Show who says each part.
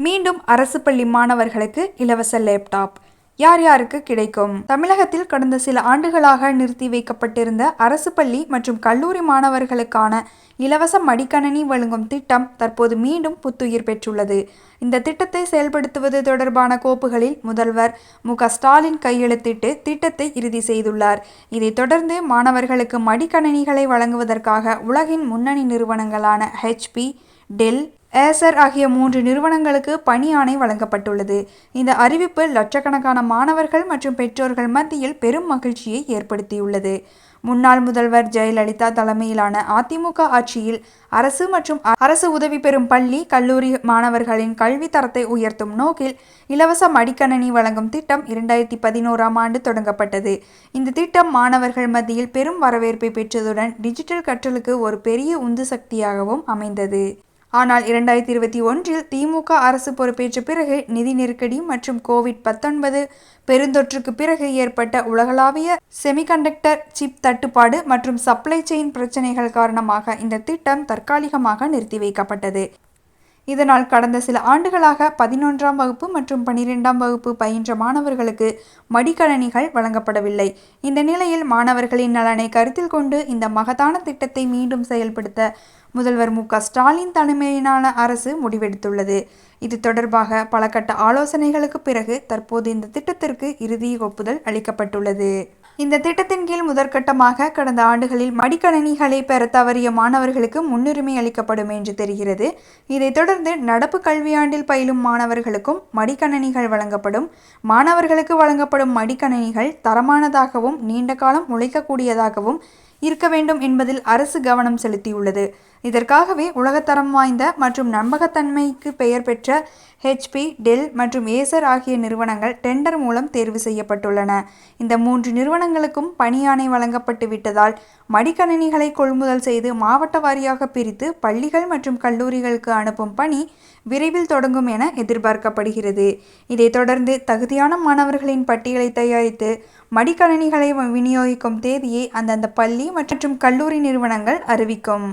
Speaker 1: மீண்டும் அரசு பள்ளி மாணவர்களுக்கு இலவச லேப்டாப் யார் யாருக்கு கிடைக்கும்? தமிழகத்தில் கடந்த சில ஆண்டுகளாக நிறுத்தி வைக்கப்பட்டிருந்த அரசு பள்ளி மற்றும் கல்லூரி மாணவர்களுக்கான இலவச மடிக்கணினி வழங்கும் திட்டம் தற்போது மீண்டும் புத்துயிர் பெற்றுள்ளது. இந்த திட்டத்தை செயல்படுத்துவது தொடர்பான கோப்புகளில் முதல்வர் மு ஸ்டாலின் கையெழுத்திட்டு திட்டத்தை இறுதி செய்துள்ளார். இதைத் தொடர்ந்து மாணவர்களுக்கு மடிக்கணினிகளை வழங்குவதற்காக உலகின் முன்னணி நிறுவனங்களான ஹெச்பி டெல் ஏசர் ஆகிய மூன்று நிறுவனங்களுக்கு பணி ஆணை வழங்கப்பட்டுள்ளது. இந்த அறிவிப்பு லட்சக்கணக்கான மாணவர்கள் மற்றும் பெற்றோர்கள் மத்தியில் பெரும் மகிழ்ச்சியை ஏற்படுத்தியுள்ளது. முன்னாள் முதல்வர் ஜெயலலிதா தலைமையிலான அதிமுக ஆட்சியில் அரசு மற்றும் அரசு உதவி பெறும் பள்ளி கல்லூரி மாணவர்களின் கல்வி தரத்தை உயர்த்தும் நோக்கில் இலவச மடிக்கணினி வழங்கும் திட்டம் இரண்டாயிரத்தி பதினோராம் ஆண்டு தொடங்கப்பட்டது. இந்த திட்டம் மாணவர்கள் மத்தியில் பெரும் வரவேற்பை பெற்றதுடன் டிஜிட்டல் கற்றலுக்கு ஒரு பெரிய உந்து சக்தியாகவும் அமைந்தது. ஆனால் இரண்டாயிரத்தி இருபத்தி ஒன்றில் திமுக அரசு பொறுப்பேற்ற பிறகு நிதி நெருக்கடி மற்றும் கோவிட் பத்தொன்பது பெருந்தொற்றுக்கு பிறகு ஏற்பட்ட உலகளாவிய செமிகண்டக்டர் சிப் தட்டுப்பாடு மற்றும் சப்ளை செயின் பிரச்சினைகள் காரணமாக இந்த திட்டம் தற்காலிகமாக நிறுத்தி வைக்கப்பட்டது. இதனால் கடந்த சில ஆண்டுகளாக பதினொன்றாம் வகுப்பு மற்றும் பனிரெண்டாம் வகுப்பு பயின்ற மாணவர்களுக்கு மடிக்கணனிகள் வழங்கப்படவில்லை. இந்த நிலையில் மாணவர்களின் நலனை கருத்தில் கொண்டு இந்த மகத்தான திட்டத்தை மீண்டும் செயல்படுத்த முதல்வர் மு க. ஸ்டாலின் தலைமையிலான அரசு முடிவெடுத்துள்ளது. இது தொடர்பாக பல கட்ட ஆலோசனைகளுக்கு பிறகு தற்போது இந்த திட்டத்திற்கு இறுதி ஒப்புதல் அளிக்கப்பட்டுள்ளது. இந்த திட்டத்தின் கீழ் முதற்கட்டமாக கடந்த ஆண்டுகளில் மடிக்கணினிகளை பெற தவறிய மாணவர்களுக்கு முன்னுரிமை அளிக்கப்படும் என்று தெரிகிறது. இதைத் தொடர்ந்து நடப்பு கல்வியாண்டில் பயிலும் மாணவர்களுக்கும் மடிக்கணினிகள் வழங்கப்படும். மாணவர்களுக்கு வழங்கப்படும் மடிக்கணினிகள் தரமானதாகவும் நீண்ட காலம் உழைக்கக்கூடியதாகவும் இருக்க வேண்டும் என்பதில் அரசு கவனம் செலுத்தியுள்ளது. இதற்காகவே உலகத்தரம் வாய்ந்த மற்றும் நம்பகத்தன்மைக்கு பெயர் பெற்ற ஹெச்பி டெல் மற்றும் ஏசர் ஆகிய நிறுவனங்கள் டெண்டர் மூலம் தேர்வு செய்யப்பட்டுள்ளன. இந்த மூன்று நிறுவனங்களுக்கும் பணியாணை வழங்கப்பட்டு விட்டதால் மடிக்கணினிகளை கொள்முதல் செய்து மாவட்ட வாரியாக பிரித்து பள்ளிகள் மற்றும் கல்லூரிகளுக்கு அனுப்பும் பணி விரைவில் தொடங்கும் என எதிர்பார்க்கப்படுகிறது. இதைத் தொடர்ந்து தகுதியான மாணவர்களின் பட்டியலை தயாரித்து மடிக்கணினிகளை விநியோகிக்கும் தேதியை அந்தந்த பள்ளி மற்றும் கல்லூரி நிறுவனங்கள் அறிவிக்கும்.